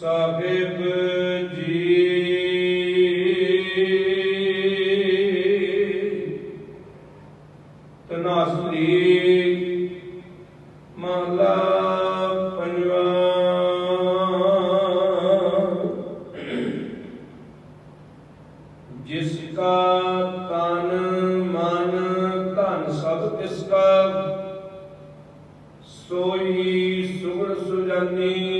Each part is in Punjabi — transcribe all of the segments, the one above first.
ਸਾਹਿਬ ਜੀ। ਤਨਾਸਰੀ ਮਹਲਾ ਪੰਜਵਾ। ਜਿਸ ਕਾ ਤਨ ਮਨ ਧਨ ਸਭ ਤਿਸ ਕਾ, ਸੋਈ ਸੁਗੜ ਸੁਜਾਨੀ।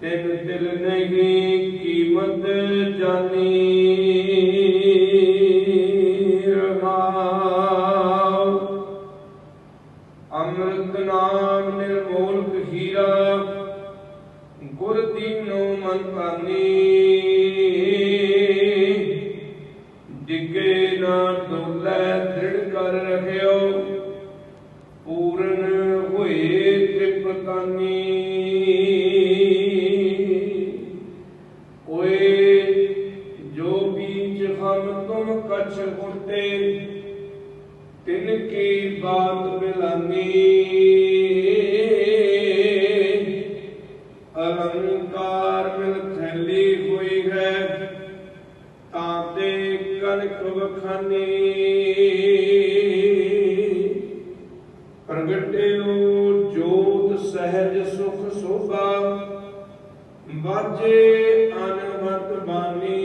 ਤਿਨ ਦਿਲ ਨਹੀਂ ਕੀਮਤ ਜਾਣੀ ਰਹਾਉ। ਅੰਮ੍ਰਿਤ ਨਾਮ ਨਿਰਮੋਲ ਹੀਰਾ ਗੁਰ ਦੀਨੋ ਮਨ ਪਾਨੀ ਡਿੱਗੇ ਨਾ ਡੋਲੇ ਦ੍ਰਿੜ ਕਰ ਰਖਿਓ, ਪੂਰਨ ਹੋਏ ਤ੍ਰਿਪਤਾਨੀ। ਓਏ, ਜੋ ਬੀਜ ਹਮ ਤੁਮ ਕਛ ਉਤੇ, ਤਿਨ ਕੀ ਬਾਤ ਬਿਲਾਨੀ ਅਲੰਕਾਰ ਮਿਲ ਥੈਲੀ ਹੋਈ ਹੈ ਤਾਤੇ ਕਨਕ ਵਖਾਨੀ। ਪ੍ਰਗਟਿਓ ਜੋਤ ਸਹਿਜ ਸੁਖ ਸੋਭਾ ਬਾਜੇ ਅਨਹਤ ਬਾਣੀ।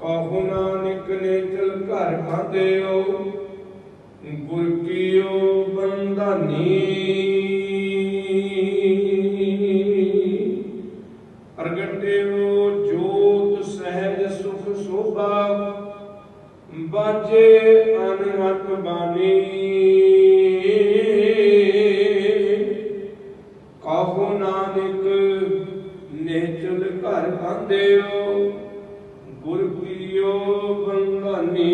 ਕਹੋ ਨਾਨਕ ਨੇ ਚਲ ਘਰ ਖਾਦਿਓ ਗੁਰ ਕੀਓ ਬੰਧਾਨੀ। ਪ੍ਰਗਟਿਓ ਜੋਤ ਸਹਿਜ ਸੁਖ ਸੋਭਾ ਬਾਜੇ ਅਨਹਤ ਬਾਣੀ। ਘਰ ਖਾਂਦਿਓ ਗੁਰ ਪੀਓ ਬੰਧਾਨੀ।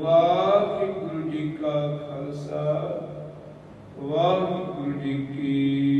ਵਾਹਿਗੁਰੂ ਜੀ ਕਾ ਖਾਲਸਾ ਵਾਹਿਗੁਰੂ ਜੀ ਕੀ